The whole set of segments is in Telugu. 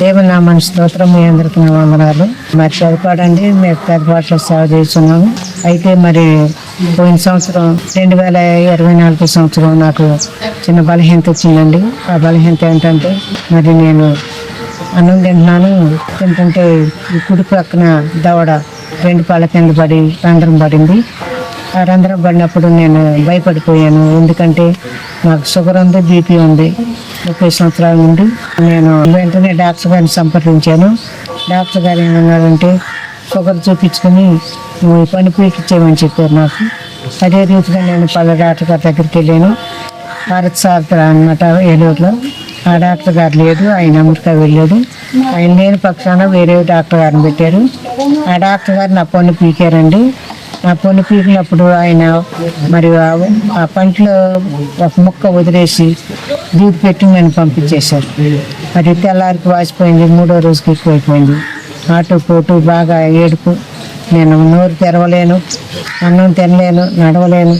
దేవుని నామని స్తోత్రం మీ అందరికి నా వందనాలు. మరి చదువుకోవడండి మేము పెద్ద భాషలో సేవ చేస్తున్నాము. అయితే మరి పోయిన సంవత్సరం రెండు వేల ఇరవై నాలుగు సంవత్సరం నాకు చిన్న బలహీనత వచ్చిందండి. ఆ బలహీనత ఏంటంటే మరి నేను అన్నం తింటున్నాను. తింటుంటే కుడి పక్కన దవడ రెండు పాల కింద పడి రంధ్రం పడింది. రంధ్రం పడినప్పుడు నేను భయపడిపోయాను. ఎందుకంటే నాకు షుగర్ ఉంది బీపీ ఉంది. ముప్పై సంవత్సరాల నుండి నేను వెంటనే డాక్టర్ గారిని సంప్రదించాను. డాక్టర్ గారు ఏమన్నారంటే షుగర్ చూపించుకొని నువ్వు పని పీకిచ్చేయమని చెప్పారు నాకు. అదే రీతిగా నేను పళ్ళ డాక్టర్ గారి దగ్గరికి వెళ్ళాను. భారత్ సార్ అన్నమాట ఏలూరులో ఆ డాక్టర్ గారు లేదు ఆయన అమెరికా వెళ్ళాడు. ఆయన లేని పక్షాన వేరే డాక్టర్ గారిని పెట్టారు. ఆ డాక్టర్ గారు నా పన్ను పీకారండి. ఆ పన్ను పీకినప్పుడు ఆయన మరి ఆ- పంటలో ఒక ముక్క వదిలేసి దూది పెట్టి నన్ను పంపించేశారు. మరి తెల్లారికి వాసిపోయింది మూడో రోజుకి ఎక్కువైపోయింది. ఆటో పోటు బాగా ఏడుపు. నేను నోరు తెరవలేను అన్నం తినలేను నడవలేను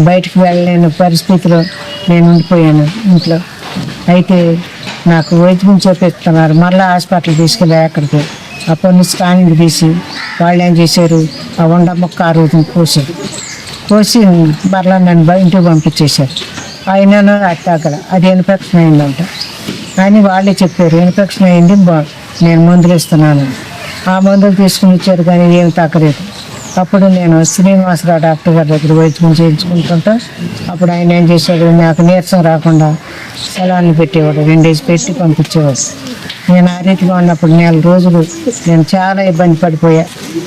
బయటికి వెళ్ళలేను పరిస్థితిలో నేను ఉండిపోయాను ఇంట్లో. అయితే నాకు వైద్యం చూపిస్తున్నారు మళ్ళీ హాస్పిటల్ తీసుకెళ్ళి అక్కడికి అప్పటి నుంచి స్కానింగ్ తీసి వాళ్ళు ఏం చేశారు? ఆ వండ మొక్క ఆ రోజున కోసారు కోసి మరలా నన్ను ఇంటికి పంపించేశారు. ఆయన అట్టాకల అది ఇన్ఫెక్షన్ అయిందంట. కానీ వాళ్ళే చెప్పారు ఇన్ఫెక్షన్ అయింది బా- నేను మందులు ఇస్తున్నాను. ఆ మందులు తీసుకుని ఇచ్చారు కానీ ఏం తగ్గలేదు అప్పుడు నేను శ్రీనివాసరావు డాక్టర్ గారి దగ్గర వైద్యం చేయించుకుంటుంటా అప్పుడు ఆయన ఏం చేశాడు నాకు నీరసం రాకుండా సెలాన్ని పెట్టేవాడు రెండేసి పెట్టి పంపించేవాడు. నేను ఆ రీతిగా ఉన్నప్పుడు నెల రోజులు నేను చాలా ఇబ్బంది పడిపోయా.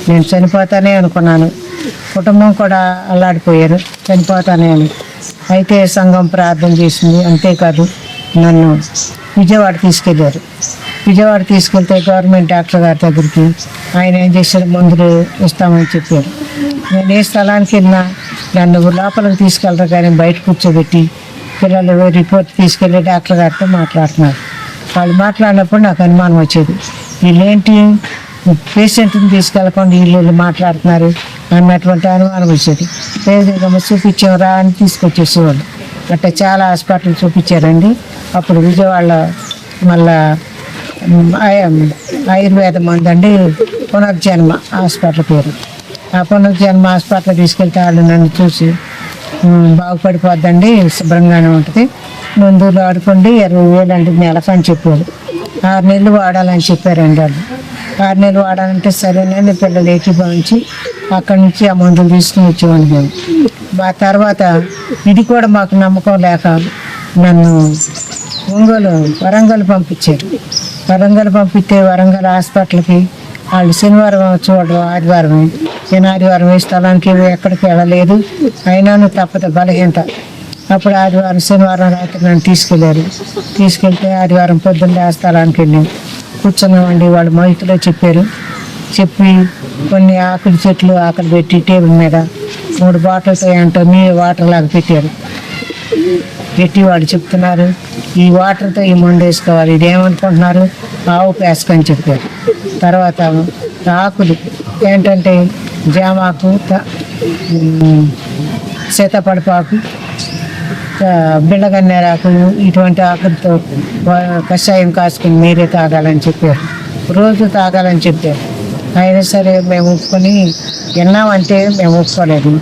నేను చనిపోతానే అనుకున్నాను. కుటుంబం కూడా అల్లాడిపోయారు. చనిపోతానే అని. అయితే సంఘం ప్రార్థన చేసింది. అంతేకాదు నన్ను విజయవాడ తీసుకెళ్ళారు విజయవాడ తీసుకెళ్తే గవర్నమెంట్ డాక్టర్ గారి దగ్గరికి ఆయన ఏం చేశారు? మందులు ఇస్తామని చెప్పారు. నేను ఏ స్థలానికి వెళ్ళినా నన్ను లోపలికి తీసుకెళ్ళరు కానీ బయట కూర్చోబెట్టి పిల్లలు రిపోర్ట్ తీసుకెళ్ళి డాక్టర్ గారితో మాట్లాడుతున్నారు. వాళ్ళు మాట్లాడినప్పుడు నాకు అనుమానం వచ్చేది. వీళ్ళేంటి? పేషెంట్ని తీసుకెళ్ళకుండా వీళ్ళు మాట్లాడుతున్నారు. అన్నటువంటి అనుమానం వచ్చేది. లేదమ్మా చూపించారా అని తీసుకొచ్చేసేవాళ్ళు. అట్లా చాలా హాస్పిటల్ చూపించారండి. అప్పుడు విజయవాడ మళ్ళా ఆయుర్వేద మందు అండి పునర్జన్మ హాస్పిటల్ పేరు. ఆ పునర్జన్మ హాస్పిటల్ తీసుకెళ్తే వాళ్ళు నన్ను చూసి బాగుపడిపోద్దండి శుభ్రంగానే ఉంటుంది. ముందు వాడుకుంటే ఇరవై వేలు అంటే నెలకు అని చెప్పారు. ఆరు నెలలు వాడాలని చెప్పారండి వాళ్ళు. ఆరు నెలలు వాడాలంటే సరేనండి పిల్లలు ఏకీభవించి అక్కడి నుంచి ఆ మందులు తీసుకుని వచ్చేవాడిని మేము. ఆ తర్వాత ఇది కూడా మాకు నమ్మకం లేక నన్ను ఒంగోలు వరంగల్ పంపించారు. వరంగల్ పంపిస్తే వరంగల్ హాస్పిటల్కి వాళ్ళు శనివారం చూడడం ఆదివారం నేను ఆదివారం ఈ స్థలానికి ఎక్కడికి వెళ్ళలేదు. అయినాను తప్పదు బలహీనత. అప్పుడు ఆదివారం శనివారం రాత్రి నన్ను తీసుకెళ్ళారు తీసుకెళ్తే ఆదివారం పొద్దున్నే దేవస్థానానికి స్థలానికి వెళ్ళాం. కూర్చున్నామండి వాళ్ళు మైకులో చెప్పారు. చెప్పి కొన్ని ఆకులు చెట్లు ఆకలి పెట్టి టేబుల్ మీద మూడు బాటిల్స్ ఏంటో మీ వాటర్ లాగా పెట్టారు. పెట్టి వాళ్ళు చెప్తున్నారు ఈ వాటర్తో ఈ మందు వేసుకోవాలి ఇదేమనుకుంటున్నారు ఆవు పేస్క్ అని చెప్పారు. తర్వాత ఆకులు ఏంటంటే జామాకు త- సీతాపడపాకు బిళ్ళగన్నేరాకు ఇటువంటి ఆకులతో కషాయం కాసుకుని మీరే తాగాలని చెప్పారు. రోజు తాగాలని చెప్పారు. అయినా సరే మేము ఒప్పుకొని విన్నామంటే మేము ఒప్పుకోలేదు.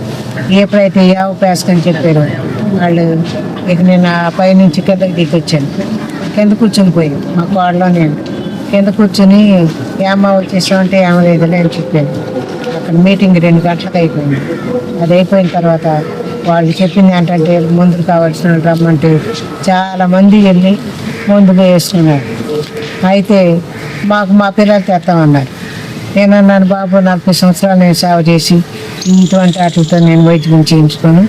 ఎప్పుడైతే యావ పేసుకొని చెప్పారు వాళ్ళు ఇక నేను ఆ పైనుంచి కిందకి దిగి వచ్చాను కింద కూర్చొని పోయి మా కోడలో నేను. కింద కూర్చొని ఏమో వచ్చేసామంటే ఏమో లేదులే అని చెప్పాను. అక్కడ మీటింగ్ రెండు గంటలకు అయిపోయింది. అది అయిపోయిన తర్వాత వాళ్ళు చెప్పింది ఏంటంటే మందులు కావాల్సిన రమ్మంటే చాలా మంది వెళ్ళి మందులు వేస్తున్నారు. అయితే మాకు మా పిల్లలు తెస్తామన్నారు నేను అన్నాను బాబు నలభై సంవత్సరాలు నేను సేవ చేసి ఇటువంటి వాటితో నేను వైద్యం చేయించుకొని.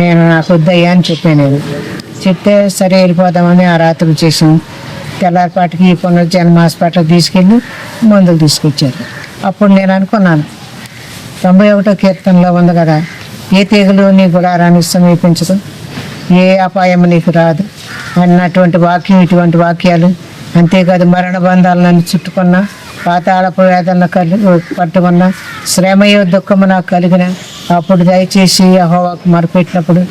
నేను నాకు వద్దయ్యా అని చెప్పాను. చెప్తే సరే వెళ్ళిపోదామని ఆ రాత్రి చేసాం తెల్లారిపాటికి పునర్జన్మ హాస్పిటల్ తీసుకెళ్ళి మందులు తీసుకొచ్చారు. అప్పుడు నేను అనుకున్నాను తొంభై ఒకటో కీర్తనలో ఉంది కదా ఏ తీగలు నీ గుడారాన్ని సమీపించదు ఏ అపాయం నీకు రాదు. అన్నటువంటి వాక్యం ఇటువంటి వాక్యాలు అంతేకాదు మరణ బంధాలు నన్ను చుట్టుకున్న పాతాళపు వేదన కలి పట్టుకున్న శ్రమయో దుఃఖము నాకు కలిగిన అప్పుడు దయచేసి అహోవాకు మరపెట్టినప్పుడు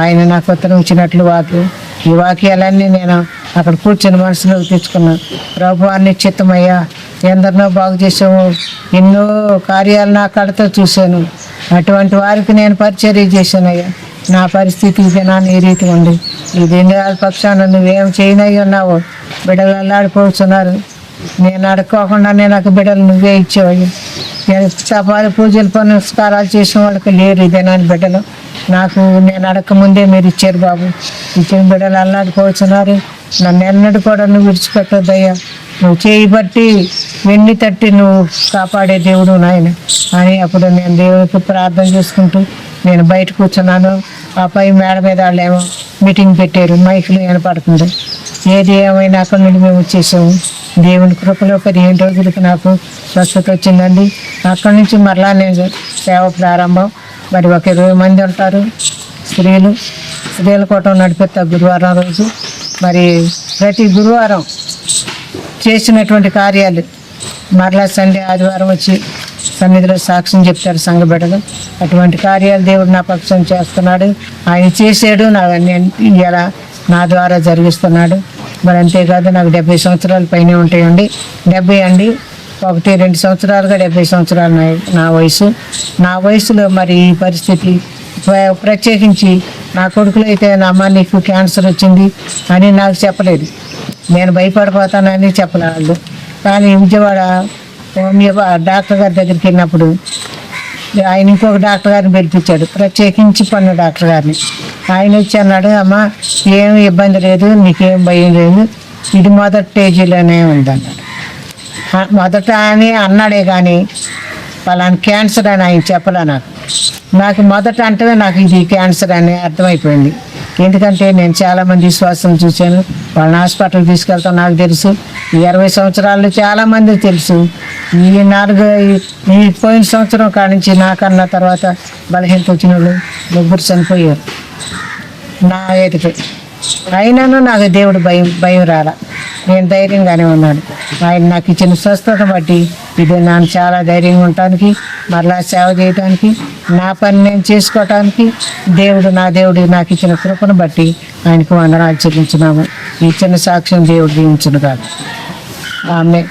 ఆయన నాకు ఉత్తరం ఇచ్చినట్లు వాక్యం. ఈ వాక్యాలన్నీ నేను అక్కడ కూర్చొని మనసులోకి తెచ్చుకున్నాను ప్రభు అన్ని చిత్తమయ్యా ఎందరినో బాగు చేసావు ఎన్నో కార్యాలు నా కళ్ళతో చూశాను. అటువంటి వారికి నేను పరిచర్య చేశానయ్యా. నా పరిస్థితి ఇది నా రీతి ఉంది. ఈ దిండాల పక్షాన నువ్వేం చేయనై ఉన్నావు? బిడ్డలు అల్లాడిపోతున్నారు. నేను అడుక్కోకుండానే నాకు బిడ్డలు నువ్వే ఇచ్చేవయ్యా నేను పూజలు పునస్కారాలు చేసిన వాళ్ళకి లేరు ఇదేనాని బిడ్డలు. నాకు నేను అడగక ముందే మీరు ఇచ్చారు బాబు. ఇచ్చిన బిడ్డలు అల్లాడుకోవచ్చున్నారు. నన్ను ఎన్నడూ కూడా నువ్వు విడిచిపెట్టొద్దయ్యా. నువ్వు చేయి బట్టి వెన్ని తట్టి నువ్వు కాపాడే దేవుడు నాయన. అని అప్పుడు నేను దేవుడికి ప్రార్థన చేసుకుంటూ నేను బయట కూర్చున్నాను. ఆ పై మేడ మీద వాళ్ళేమో మీటింగ్ పెట్టారు. మైకులు వినపడుతుంది. ఏది ఏమైనా అక్కడ నుండి మేము వచ్చేసాము. దేవుని కృపలో పదిహేను రోజులకు నాకు స్వస్థత వచ్చిందండి. అక్కడి నుంచి మరలా నేను సేవ ప్రారంభం. మరి ఒక ఇరవై మంది ఉంటారు స్త్రీలు. స్త్రీల కోటం నడిపిస్తా గురువారం రోజు. మరి ప్రతి గురువారం చేసినటువంటి కార్యాలు మరలా సండే ఆదివారం వచ్చి సన్నిధిలో సాక్ష్యం చెప్తారు సంఘ బిడ్డలు. అటువంటి కార్యాలు దేవుడు నా పక్షం చేస్తున్నాడు. ఆయన చేసాడు నా నేను ఇలా నా ద్వారా జరిగిస్తున్నాడు. మరి అంతేకాదు నాకు డెబ్బై సంవత్సరాల పైన ఉంటాయండి. డెబ్బై అండి. ఒకటి రెండు సంవత్సరాలుగా డెబ్బై సంవత్సరాలు నా నా వయసు. నా వయసులో మరి ఈ పరిస్థితి ప్రత్యేకించి నా కొడుకులు అయితే నా అమ్మ నీకు క్యాన్సర్ వచ్చింది అని నాకు చెప్పలేదు. నేను భయపడిపోతానని చెప్పలేదు కానీ విజయవాడ హోమియో డాక్టర్ గారి దగ్గరికి వెళ్ళినప్పుడు ఆయన ఇంకొక డాక్టర్ గారిని పిలిపించాడు. ప్రత్యేకించి పన్ను డాక్టర్ గారిని. ఆయన వచ్చి అన్నాడు అమ్మ ఏం ఇబ్బంది లేదు నీకేం భయం లేదు. ఇది మొదటి స్టేజీలోనే ఉంది మొదట అని అన్నాడే కానీ పలానా క్యాన్సర్ అని ఆయన చెప్పలే నాకు. నాకు మొదట అంటే నాకు ఇది క్యాన్సర్ అని అర్థమైపోయింది. ఎందుకంటే నేను చాలామంది విశ్వాసం చూశాను. వాళ్ళని హాస్పిటల్ తీసుకెళ్తాం నాకు తెలుసు. ఈ ఇరవై సంవత్సరాలు చాలామంది తెలుసు. ఈ నాలుగు ఈ- పోయిన సంవత్సరం కాడి నుంచి నాకన్నా తర్వాత బలహీనత వచ్చిన వాళ్ళు ముగ్గురు చనిపోయారు. నా ఎదుట. అయినాను నాకు దేవుడు భయం భయం రాలా. నేను ధైర్యంగానే ఉన్నాను. ఆయన నాకు ఇచ్చిన స్వస్థత బట్టి ఇది నన్ను చాలా ధైర్యంగా ఉండటానికి మరలా సేవ చేయడానికి నా పని నేను చేసుకోవటానికి దేవుడు నా దేవుడు నాకు ఇచ్చిన కృపను బట్టి ఆయనకు వందనాలు చెల్లించున్నాము. ఈ చిన్న సాక్ష్యం దేవుడు దీవించును కాదు ఆమె